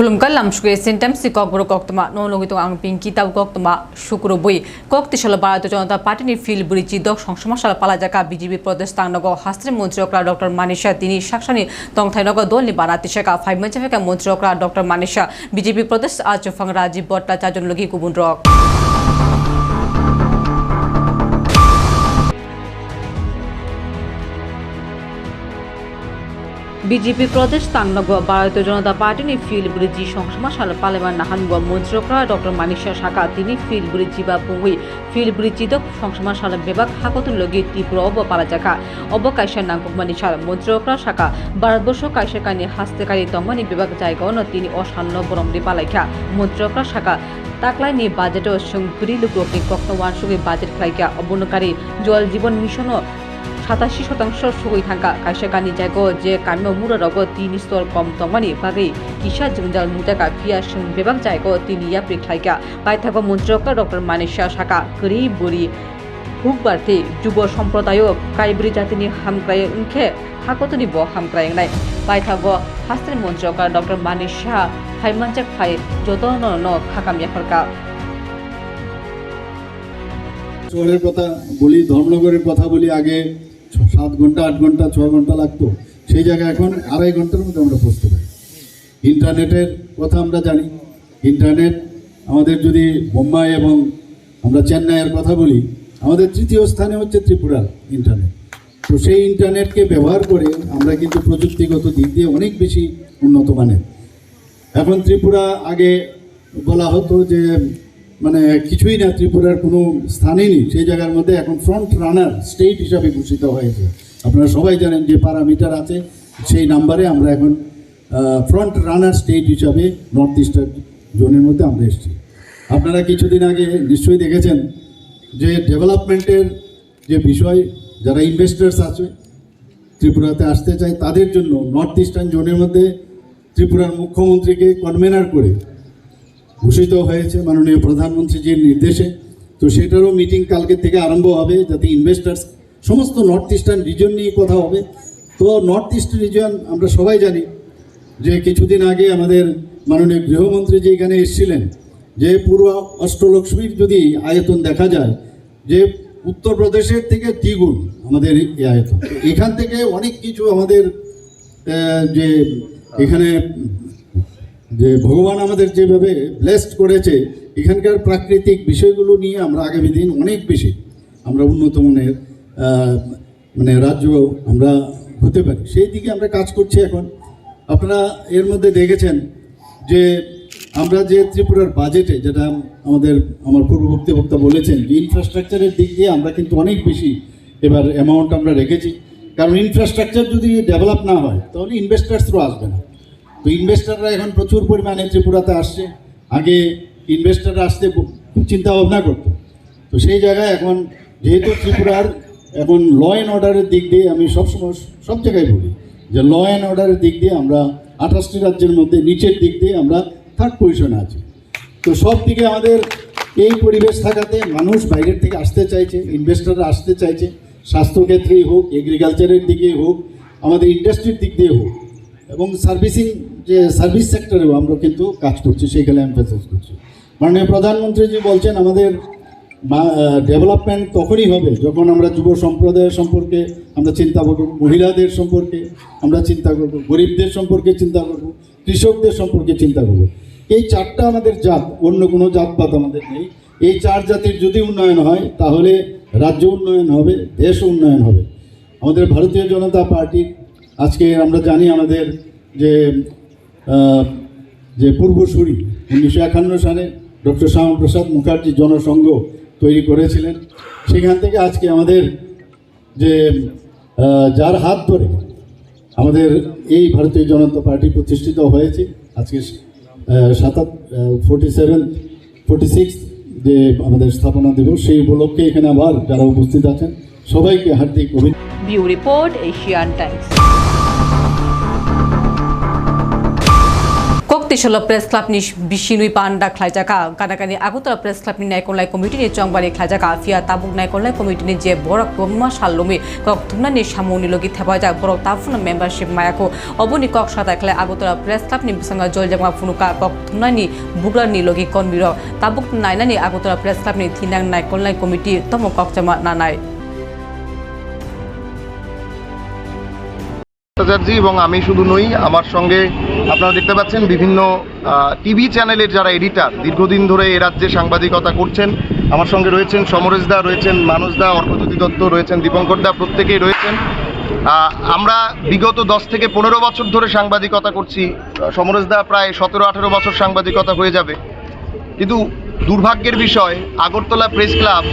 khulumkal lamshke sentam si kokbro koktma no logi to ang কক্তমা শুক্র বই কক্তিশাল bharatiya জনতা পার্টি নি ফিল ব্রিজি দক সংসমাশাল পালাজাকা বিজেপি প্রদেশ তাংনগ মন্ত্রী অকরা ডক্টর মানিশা তিনি সাকসানি তংথাইনগ দল নি বানাতি শেখা ফাইভ মন্ত্রী অকরা ডক্টর মানিশা বিজেপি প্রদেশ আচফাং রাজীব ভট্টাচার্য লগি কুবুন রক বিজেপি প্রদেশ তাংনগ ভারতীয় জনতা পার্টি নি ফিল ব্রিজি সংসমাশাল পালেমান নাহানগ, মন্ত্রকরা ডক্টর মানিশা শাখা তিনি ফিল ব্রিজি বা পুঙ্গুই ফিল ব্রিজি দক সংসমাশাল বিভাগ হাকতুন লগি তীব্র অব পালাজাকা অব কাইসা নাঙ্কক মানিশাল মন্ত্রকরা শাখা, ভারতবর্ষ কাইসা কানি হাস্তেকারী তমানি বিভাগ জায়গাও তিনি অসান্ন বরমরি পালাইখা। মন্ত্রকরা শাখা তাকলাইনি বাজেট ও সংপুরি লুকরকনি কক্তওয়ান সুগি বাজেট খাইকা অবনকারী জল জীবন মিশন সাতাশি শতাংশ সুগৈ থাকা কাইসাকানি জায়গ যে কাম্য মুররগ তিন স্তর কম তমানি বাগै কিসা জঞ্জাল মুজাকা ফিয়া সং বিভাগ জায়গ তিনি ইয়াপ্রি খাইকা পাইথাগ মন্ত্রক ডক্টর মানিসা শাখা করি বুড়ি হুকবার্থে যুব সম্প্রদায় কাইব্রি জাতিনি হামক্রায় উনখে হাকতনি ব হামক্রায় নাই। পাইথাগ হাস্ত্রের মন্ত্রক ডক্টর মানিসা ফাইমানচাক ফাই যতন ন খাকামিয়া ফরকা। শহরের কথা বলি, ধর্মনগরের কথা বলি, আগে সাত ঘণ্টা, আট ঘণ্টা, ছ ঘণ্টা লাগতো। সেই জায়গায় এখন আড়াই ঘণ্টার মধ্যে আমরা পৌঁছতে পারি। ইন্টারনেটের কথা আমরা জানি। ইন্টারনেট আমাদের যদি বোম্বাই এবং আমরা চেন্নাইয়ের কথা বলি, আমাদের তৃতীয় স্থানে হচ্ছে ত্রিপুরার ইন্টারনেট। তো সেই ইন্টারনেটকে ব্যবহার করে আমরা কিন্তু প্রযুক্তিগত দিক দিয়ে অনেক বেশি উন্নত মানের। এখন ত্রিপুরা আগে বলা হতো যে মানে কিছুই না, ত্রিপুরার কোনো স্থানই নেই। সেই জায়গার মধ্যে এখন ফ্রন্ট রানার স্টেট হিসাবে ঘোষিত হয়েছে। আপনারা সবাই জানেন যে প্যারামিটার আছে, সেই নাম্বারে আমরা এখন ফ্রন্ট রানার স্টেট হিসাবে নর্থ ইস্টার্ন জোনের মধ্যে আমরা এসেছি। আপনারা কিছুদিন আগে নিশ্চয়ই দেখেছেন যে ডেভেলপমেন্টের যে বিষয়, যারা ইনভেস্টার্স আছে, ত্রিপুরাতে আসতে চায়, তাদের জন্য নর্থ ইস্টার্ন জোনের মধ্যে ত্রিপুরার মুখ্যমন্ত্রীকে কনভেনার করে ঘোষিত হয়েছে মাননীয় প্রধানমন্ত্রীজির নির্দেশে। তো সেটারও মিটিং কালকে থেকে আরম্ভ হবে, যাতে ইনভেস্টার্স সমস্ত নর্থ ইস্টার্ন রিজন নিয়ে কথা হবে। তো নর্থ ইস্ট রিজন আমরা সবাই জানি যে কিছুদিন আগে আমাদের মাননীয় গৃহমন্ত্রী যে এখানে এসেছিলেন, যে পুরো অষ্টলক্ষ্মীর যদি আয়তন দেখা যায়, যে উত্তরপ্রদেশের থেকে দ্বিগুণ আমাদের এই আয়তন। এখান থেকে অনেক কিছু আমাদের যে এখানে যে ভগবান আমাদের যেভাবে ব্লেসড করেছে, এখানকার প্রাকৃতিক বিষয়গুলো নিয়ে আমরা আগামী দিন অনেক বেশি আমরা উন্নত মানের মানে রাজ্য আমরা হতে পারি। সেই দিকে আমরা কাজ করছি এখন। আপনারা এর মধ্যে দেখেছেন যে আমরা যে ত্রিপুরার বাজেটে যেটা আমাদের, আমার পূর্ববর্তী বক্তা বলেছেন, যে ইনফ্রাস্ট্রাকচারের দিক দিয়ে আমরা কিন্তু অনেক বেশি এবার অ্যামাউন্ট আমরা রেখেছি। কারণ ইনফ্রাস্ট্রাকচার যদি ডেভেলপ না হয়, তাহলে ইনভেস্টার্সও আসবে না। তো ইনভেস্টাররা এখন প্রচুর পরিমাণে ত্রিপুরাতে আসছে। আগে ইনভেস্টাররা আসতে খুব চিন্তা ভাবনা করতো। তো সেই জায়গায় এখন যেহেতু ত্রিপুরার এখন ল অ্যান্ড অর্ডারের দিক দিয়ে আমি সবসময় সব জায়গায় বলি যে ল অ্যান্ড অর্ডারের দিক দিয়ে আমরা আঠাশটি রাজ্যের মধ্যে নিচের দিক দিয়ে আমরা থার্ড পজিশনে আছি। তো সব দিকে আমাদের এই পরিবেশ থাকাতে মানুষ বাইরের থেকে আসতে চাইছে ইনভেস্টাররা আসতে চাইছে। স্বাস্থ্যক্ষেত্রেই হোক এগ্রিকালচারের দিকে হোক, আমাদের ইন্ডাস্ট্রির দিক দিয়ে হোক। এবং সার্ভিসিং যে সার্ভিস সেক্টরেও আমরা কিন্তু কাজ করছি, সেইখানে এমফেসাইজ করছি। মাননীয় প্রধানমন্ত্রীজি বলছেন, আমাদের ডেভেলপমেন্ট তখনই হবে যখন আমরা যুব সম্প্রদায়ের সম্পর্কে, আমরা চিন্তা করব, মহিলাদের সম্পর্কে, আমরা চিন্তা করব, গরিবদের সম্পর্কে চিন্তা করব, কৃষকদের সম্পর্কে চিন্তা করব। এই চারটা আমাদের জাত, অন্য কোনো জাতপাত আমাদের নেই। এই চার জাতির যদি উন্নয়ন হয়, তাহলে রাজ্য উন্নয়ন হবে, দেশ উন্নয়ন হবে। আমাদের ভারতীয় জনতা পার্টি আজকে আমরা জানি আমাদের যে যে পূর্বসূরি উনিশশো একান্ন সালে ডক্টর শ্যামাপ্রসাদ মুখার্জি জনসংঘ তৈরি করেছিলেন। সেখান থেকে আজকে আমাদের যে যার হাত ধরে আমাদের এই ভারতীয় জনতা পার্টি প্রতিষ্ঠিত হয়েছে, আজকে সাতাত ফোর্টি সেভেন ফোর্টি সিক্স যে আমাদের স্থাপনা দিবস, সেই উপলক্ষে এখানে আবার যারা উপস্থিত আছেন, সবাইকে হার্দিক অভিনন্দন report Asian times. তিসল press club ni bisinui panda khlaijaka kanakani agutara press club ni naikonlai committee ni chongbari khlaijaka fia tabuk naikonlai committee ni je borak bomma shallomi kok thumna ni samuni logi thebaja borok tafuna membership mayako oboni kok sata khlai agutara press club ni bisanga joljama funuka kok thumna ni bugra ni logi konbiro tabuk naina ni agutara press club ni thinang naikonlai committee tomo kok jama nanai Bhattacharya এবং আমি শুধু নই আমার সঙ্গে আপনারা দেখতে পাচ্ছেন বিভিন্ন টিভি চ্যানেলের যারা এডিটার, দীর্ঘদিন ধরে এ রাজ্যে সাংবাদিকতা করছেন, আমার সঙ্গে রয়েছেন সমরেশ দা, রয়েছেন মানস দা, অর্কজ্যোতি দত্ত, রয়েছেন দীপঙ্কর দা, প্রত্যেকেই রয়েছেন। আমরা বিগত দশ থেকে পনেরো বছর ধরে সাংবাদিকতা করছি। সমরেশ দা প্রায় সতেরো, আঠেরো বছর সাংবাদিকতা হয়ে যাবে। কিন্তু দুর্ভাগ্যের বিষয়, আগরতলা প্রেস ক্লাব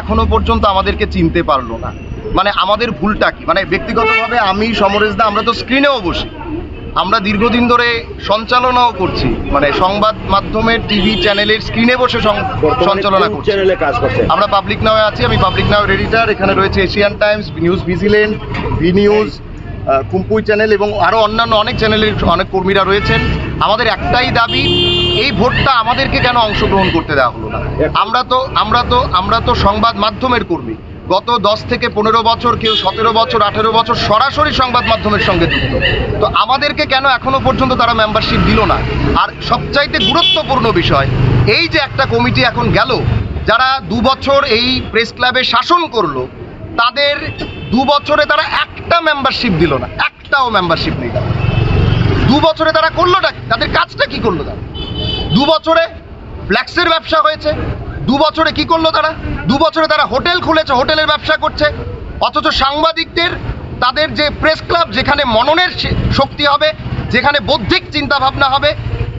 এখনও পর্যন্ত আমাদেরকে চিনতে পারল না। মানে আমাদের ভুলটা কি? মানে ব্যক্তিগতভাবে আমি, সমরেশ দা, আমরা তো স্ক্রিনেও বসি। আমরা দীর্ঘদিন ধরে সঞ্চালনাও করছি। মানে সংবাদ মাধ্যমের টিভি চ্যানেলের স্ক্রিনে বসে সঞ্চালনা করছি। আমরা পাবলিক নাওয়ে আছি আমি পাবলিক নাও এডিটার এখানে রয়েছে Asian Times news vigilant V news কুম্পুই channel এবং আরও অন্যান্য অনেক চ্যানেলের অনেক কর্মীরা রয়েছেন। আমাদের একটাই দাবি এই ভোটটা আমাদেরকে কেন অংশগ্রহণ করতে দেওয়া হলো না? আমরা তো আমরা তো আমরা তো সংবাদ মাধ্যমের কর্মী। গত দশ থেকে পনেরো বছর কেউ সতেরো বছর, আঠেরো বছর সরাসরি সংবাদ মাধ্যমের সঙ্গে যুক্ত। তো আমাদেরকে কেন এখনও পর্যন্ত তারা মেম্বারশিপ দিল না? আর সবচাইতে গুরুত্বপূর্ণ বিষয়, এই যে একটা কমিটি এখন গেল, যারা দু বছর এই প্রেস ক্লাবে শাসন করল, তাদের দু বছরে তারা একটা মেম্বারশিপ দিল না, একটাও মেম্বারশিপ নেই। দু বছরে তারা করলোটা? তাদের কাজটা কি করল তারা? দু বছরে ফ্ল্যাক্সের ব্যবসা হয়েছে দু বছরে কি করল তারা? দু বছরে তারা হোটেল খুলেছে, হোটেলের ব্যবসা করছে। অথচ সাংবাদিকদের, তাদের যে প্রেস ক্লাব, যেখানে মননের শক্তি হবে, যেখানে বৌদ্ধিক চিন্তা ভাবনা হবে,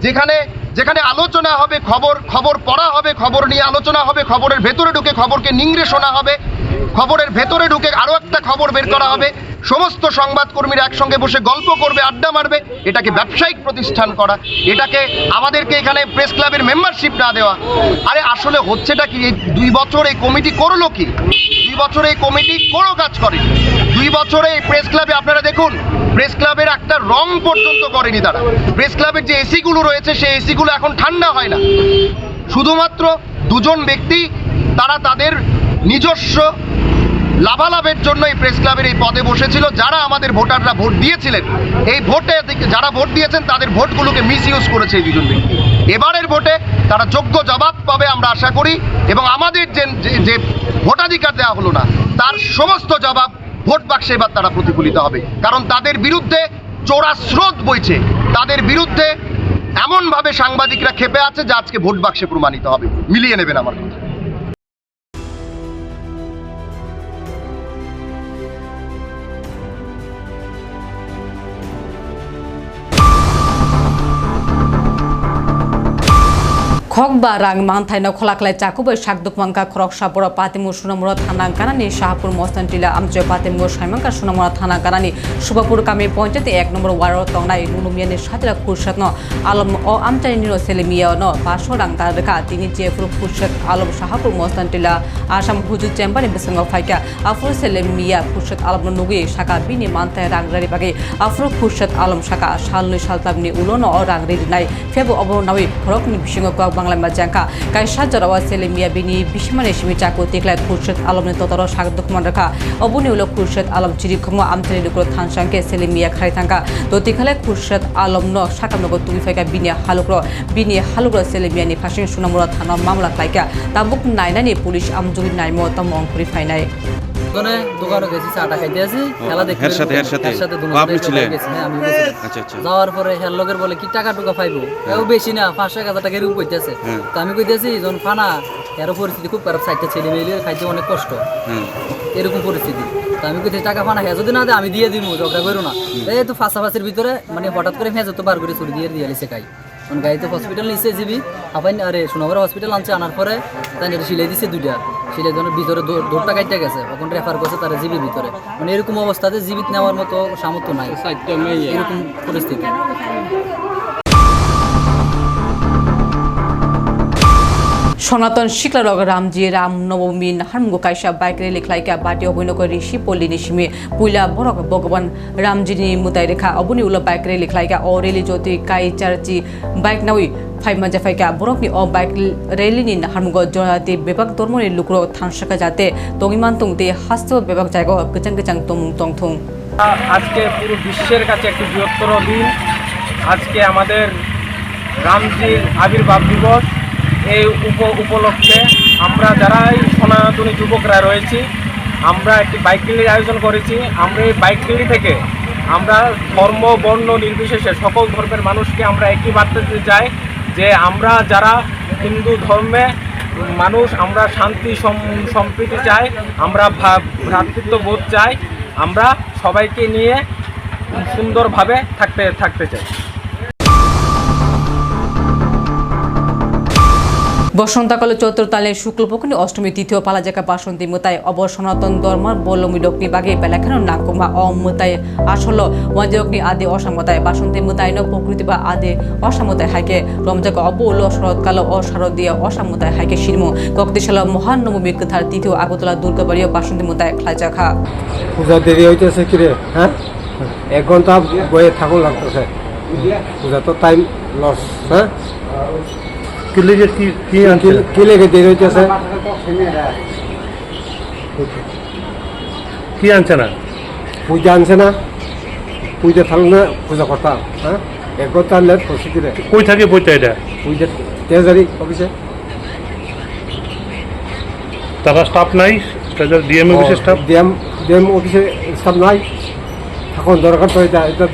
যেখানে যেখানে আলোচনা হবে, খবর খবর পড়া হবে, খবর নিয়ে আলোচনা হবে, খবরের ভেতরে ঢুকে খবরকে নিংড়ে শোনা হবে খবরের ভেতরে ঢুকে আরও একটা খবর বের করা হবে। সমস্ত সংবাদকর্মীরা একসঙ্গে বসে গল্প করবে, আড্ডা মারবে। এটাকে ব্যবসায়িক প্রতিষ্ঠান করা। এটাকে আমাদেরকে এখানে প্রেস ক্লাবের মেম্বারশিপ না দেওয়া। আরে আসলে হচ্ছেটা কি? এই দুই বছর এই কমিটি করল কি? দুই বছর এই কমিটি কোনো কাজ করে দুই বছরে এই প্রেস ক্লাবে, আপনারা দেখুন, প্রেস ক্লাবের একটা রং পর্যন্ত করেনি তারা। প্রেস ক্লাবের যে এসিগুলো রয়েছে, সেই এসিগুলো এখন ঠান্ডা হয় না। শুধুমাত্র দুজন ব্যক্তি, তারা তাদের নিজস্ব লাভালাভের জন্য এই প্রেস ক্লাবের এই পদে বসেছিল। যারা আমাদের ভোটাররা ভোট দিয়েছিলেন, এই ভোটে যারা ভোট দিয়েছেন, তাদের ভোটগুলোকে মিস ইউজ করেছে এই দুজন ব্যক্তি এবারের ভোটে তারা যোগ্য জবাব পাবে আমরা আশা করি, এবং আমাদের যে যে- ভোটাধিকার দেওয়া হলো না, তার সমস্ত জবাব ভোট বাক্সে এবার তারা প্রতিফলিত হবে। কারণ তাদের বিরুদ্ধে চোরা স্রোত বইছে। তাদের বিরুদ্ধে এমনভাবে সাংবাদিকরা খেপে আছে যা আজকে ভোট বাক্সে প্রমাণিত হবে। মিলিয়ে নেবেন আমার কথা। খক বা রাং মানথাইনা খোলাকলাই চাকুbai sakduk mangka khorok sapora patimu sunamura thana kanani shahapur mostan tila amche patimu saimangka sunamura thana kanani subapur kami পঞ্চায়েতে এক নম্বর ওয়ার্ড তংনাই নুনুমিয়ানি সাতরা খুরশাদ ন, আলম ও আমচানি নিরো সেলিমিয়া ন, পাঁচশো রাং তারকা তিনি জেফুর খুরশাদ আলম শাহাপুর, মস্তান টিলা, আসাম হুজু চেম্বানি বেসঙ্গ ফাইকা আফুর সেলিমিয়া খুরশাদ আলম নুগুই শাখা বিনি মানথাই রাংরারি বাগে আফুর খুরশাদ আলম শাখা সালনুই সালতাবনি উলন ও রাংরারি নাই, ফেব অবনাwi খরকনি বিসঙ্গ কক বাংলা মাজangka kaisa jarawa selimia bini bisimane simi chaku tiklai khurshid alamni totoro sagduk manraka obuni ulo khurshid alam chiri khongo amtani lukro thansangke selimia khai thangka to tikhale khurshid alam no sakamnogo tumi faika bini halukro bini halukro selimia ni phasing sunamura thana mamla klaika tabuk nainani police আমজুরি নাইমো তম অঙ্কুরি ফাইনাই দোকানে দোকানে গেছি চাটা খাইতে আছি খেলা দেখতে এর সাথে, এর সাথে? আপনি ছিলেন? হ্যাঁ, আমি আচ্ছা আচ্ছা। যাওয়ার পরে হের লগের বলে কি টাকা টুকা পাইবো? এও বেশি না পাঁচশো এক টাকা এরকম কইতেছে হ্যাঁ। তো আমি কইতেছি যখন ফানা এর পরিস্থিতি খুব খারাপ সাইডটা ছেলে মেয়ে খাইতে অনেক কষ্ট। হ্যাঁ। এরকম পরিস্থিতি। তো আমি কইতে টাকা ফানা হ্যাঁ যদি না দেয় আমি দিয়ে দিব ঝগড়া করো না। এই তো ফাঁসাফাঁসির ভিতরে মানে হঠাৎ করে মেয়ে যত বার করে চুরি দিয়ে দিয়ে লিসে খাই কারণ গাড়িতে হসপিটাল নিচে যাবি আপাইন আরে সোনাবার হসপিটাল আনছে আনার পরে তাই এটা সিলাই দিছে দুইটা। সিলাই ধরনের ভিতরে দৌড়- দৌড়টা কাটতে গেছে। তখন রেফার করছে তারা জিবির ভিতরে। মানে এরকম অবস্থাতে জীবিত নেওয়ার মতো সামর্থ্য নাই। এরকম পরিস্থিতি। সনাতন শিকলারগ রামজি রাম নবমী হারমুগো কাইসা বাইক রেলি খ্লাইকা বাটি অভিনয় ঋষি পল্লী নিশিমি পুইলা বরক ভগবান রামজিনি মুতাই রেখা অবনি উল বাইক রেলি খ্লাইকা অ রেলি জ্যোতি কাই চারচি বাইক নাউই ফাইমা জাফাইকা বরকনি অ বাইক রেলিনি হারমুগো জনাতি বেবাক ধর্মনি লুকরো থাংসাকা যাতে তঙ্গিমান তংতে হাস্ত বেবাক জায়গা গচাং গচাং তমুং তংথং আজকে পুরো বিশ্বের কাছে একটি বৃহত্তর দিন। আজকে আমাদের রামজির আবির্ভাব দিবস। এই উপ উপলক্ষে আমরা যারাই সনাতনী যুবকরা রয়েছি, আমরা একটি বাইক র্যালির আয়োজন করেছি। আমরা এই বাইক র্যালি থেকে আমরা ধর্ম, বর্ণ নির্বিশেষে সকল ধর্মের মানুষকে আমরা একই বার্তা দিতে চাই যে আমরা যারা হিন্দু ধর্মে মানুষ, আমরা শান্তি, সম- সম্প্রীতি চাই, আমরা ভা- ভ্রাতৃত্ববোধ চাই, আমরা সবাইকে নিয়ে সুন্দরভাবে থাকতে থাকতে চাই। বসন্তকাল চতুর্তালে শুক্লপক্ষণী অষ্টমী তৃতীয় পালাজাকা বাসন্তী মোতায় অবর সনাতন ধর্মার বল্লমী ডকনি বাগে বেলাখানো নাকুমা অমতায় আসল। ওয়াজকনি আদি অসামতায় বাসন্তী মোতায়ন প্রকৃতি বা আদি অসামতায় হাইকে। রমজাক অবল শরৎকাল অশারদীয় শারদীয় অসামতায় হাইকে শিরমু কক্তিশাল মহানবমী কথার তৃতীয় আগতলা দুর্গাবাড়ি বাসন্তী মোতায় খাইজাখা পূজা দেরি হইতেছে কিরে হ্যাঁ? এক ঘণ্টা বয়ে থাকুন লাগতেছে। পূজা তো টাইম লস হ্যাঁ? লেগে কি কি কি- কি লেগে দেরি হইতেছে? কি আনছে না? পূজা আনছে না? পূজা থাকলে না পূজা করতাম হ্যাঁ এক ঘণ্টা লেট করছে কিরে কই থাকে বইটা এটা? পূজা তেজারি অফিসে তারা স্টাফ নাই? ডিএম অফিসের স্টাফ ডিএম ডিএম অফিসে স্টাফ নাই। এখন দরকার তো এটা এটা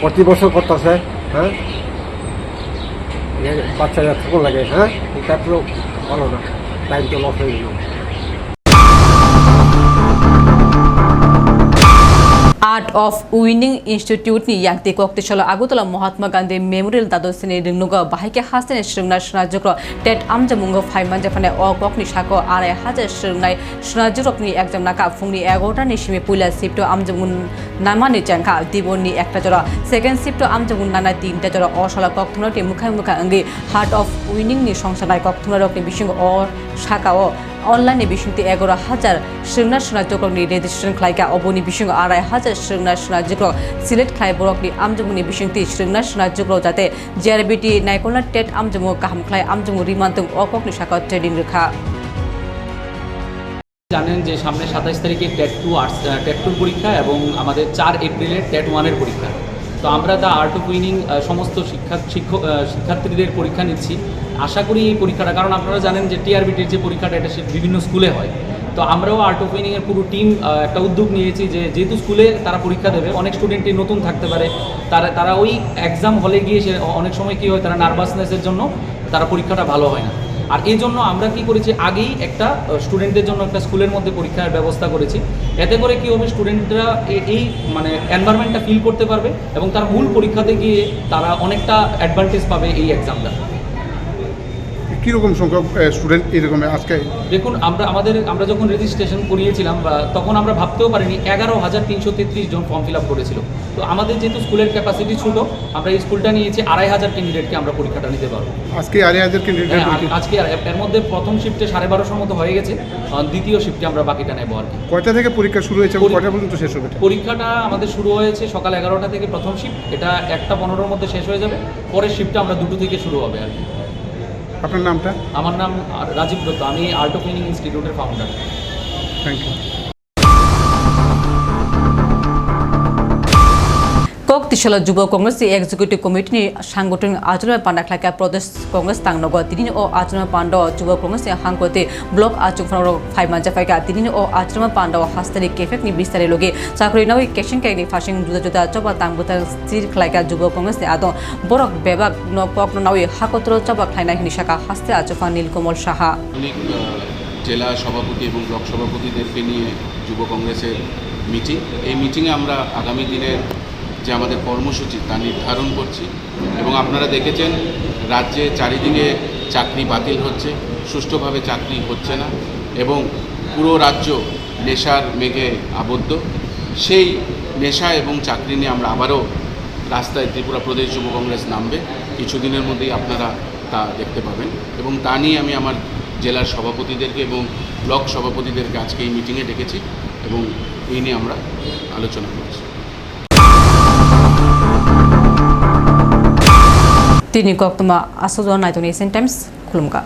প্রতি বছর করতেছে হ্যাঁ? বাচ্চারা থাকুন লাগে হ্যাঁ? এটা ভালো না। টাইম তো লস হয়ে গেল। আর্ট অফ উইনিং ইনস্টিটিউটনি yakti koktishala agutala mahatma gandhi memorial dadosini ringnuga bahike hasene shrungna shnajokro tet amjamungo phaiman jafane o kokni shako arai hajar shrungnai shnajokni ekjam naka phungni 11ta ni shime puila sipto amjamun namani changkha dibonni ekta jora second sipto amjamun nana tinta jora oshala kokthunati mukhai mukha angi heart of winning ni সংসানায় কক্থুনারকনি বিশৃঙ্গ অ শাখা ও অনলাইনে বিশৃঙ্গতি এগারো হাজার শ্রেণা সোনা জকরনি রেজিস্ট্রেশন খাইকা অবনি বিশৃঙ্গ আড়াই হাজার শ্রেণা সোনা জকর সিলেট খাই বরকনি আমজমুনি বিশৃঙ্গতি শ্রেণা সোনা জকর যাতে জিআরবিটি নাইকলনা টেট আমজমু কাহাম খাই আমজমু রিমান্তং অককনি শাখা ট্রেডিং রেখা। জানেন যে সামনে সাতাইশ তারিখে টেট টু আর্টস টেট টুর পরীক্ষা এবং আমাদের চার এপ্রিলে টেট ওয়ানের পরীক্ষা। তো আমরা দ্য আর্ট অফ উইনিং সমস্ত শিক্ষা শিক্ষক শিক্ষার্থীদের পরীক্ষা নিচ্ছি। আশা করি এই পরীক্ষাটা, কারণ আপনারা জানেন যে টিআরবিটির যে পরীক্ষাটা, এটা বিভিন্ন স্কুলে হয়। তো আমরাও আর্ট অফ উইনিংয়ের পুরো টিম একটা উদ্যোগ নিয়েছি যে যেহেতু স্কুলে তারা পরীক্ষা দেবে, অনেক স্টুডেন্টই নতুন থাকতে পারে। তারা তারা ওই এক্সাম হলে গিয়ে সে অনেক সময় কী হয়, তারা নার্ভাসনেসের জন্য তারা পরীক্ষাটা ভালো হয় না। আর এই জন্য আমরা কি করেছি, আগেই একটা স্টুডেন্টদের জন্য একটা স্কুলের মধ্যে পরীক্ষার ব্যবস্থা করেছি। এতে করে কি হবে স্টুডেন্টরা এই মানে এনভায়রনমেন্টটা ফিল করতে পারবে এবং তার মূল পরীক্ষাতে গিয়ে তারা অনেকটা অ্যাডভান্টেজ পাবে এই এক্সামটা কীরকম সংখ্যক স্টুডেন্ট এরকম আজকে? দেখুন আমরা আমাদের আমরা যখন রেজিস্ট্রেশন করিয়েছিলাম বা তখন আমরা ভাবতেও পারিনি এগারো হাজার তিনশো তেত্রিশ জন ফর্ম ফিল আপ করেছিল। তো আমাদের যেহেতু স্কুলের ক্যাপাসিটি ছোট আমরা এই স্কুলটা নিয়েছি আড়াই হাজার ক্যান্ডিডেটকে আমরা পরীক্ষাটা নিতে পারব। আজকে আড়াই হাজার ক্যান্ডিডেট আজকে এর মধ্যে প্রথম শিফটে সাড়ে বারোশোর মতো হয়ে গেছে দ্বিতীয় শিফটে আমরা বাকিটা নেব আর কি। কয়টা থেকে পরীক্ষা শুরু হয়েছে কয়টা পর্যন্ত শেষ হবে পরীক্ষাটা আমাদের শুরু হয়েছে সকাল এগারোটা থেকে প্রথম শিফট এটা একটা পনেরোর মধ্যে শেষ হয়ে যাবে পরের শিফটটা আমরা দুটো থেকে শুরু হবে আর কি। আপনার নামটা? আমার নাম রাজীব দত্ত। আমি আর্ট অফ ইনস্টিটিউটের ফাউন্ডার থ্যাংক ইউ কক্তিশালা যুব কংগ্রেস এক্সিকিউটিভ কমিটি সাংগঠনিক আচরণ পান্ডা খাইকা প্রদেশ কংগ্রেস তাংনগ তিন ও আচরণ পান্ড যুব কংগ্রেস হাংকতে ব্লক আচুং ফাইমা জাফাইকা তিন ও আচরণ পান্ড হাস্তারি কেফেকনি বিস্তারে লগে চাকরি নাও কেশন কাইনি ফাশিং জুদা জুদা চবা তাংবুতা সির খাইকা যুব কংগ্রেস আদং বরক বেবাক পক নাওই হাকত্র চবা খাইনা হিনি শাখা হাস্তে আচফা নীলকমল সাহা। জেলা সভাপতি এবং ব্লক সভাপতিদেরকে নিয়ে যুব কংগ্রেসের মিটিং। এই মিটিংয়ে আমরা আগামী দিনের যে আমাদের কর্মসূচি তা নির্ধারণ করছি এবং আপনারা দেখেছেন রাজ্যে চারিদিকে চাকরি বাতিল হচ্ছে, সুষ্ঠুভাবে চাকরি হচ্ছে না এবং পুরো রাজ্য নেশার মেঘে আবদ্ধ। সেই নেশা এবং চাকরি নিয়ে আমরা আবারও রাস্তায় ত্রিপুরা প্রদেশ যুব কংগ্রেস নামবে। কিছুদিনের মধ্যেই আপনারা তা দেখতে পাবেন এবং তা নিয়ে আমি আমার জেলার সভাপতিদেরকে এবং ব্লক সভাপতিদেরকে আজকে এই মিটিংয়ে ডেকেছি এবং এই নিয়ে আমরা আলোচনা করছি। Tini kok tuma aso zo nai to ni sen times kulumka.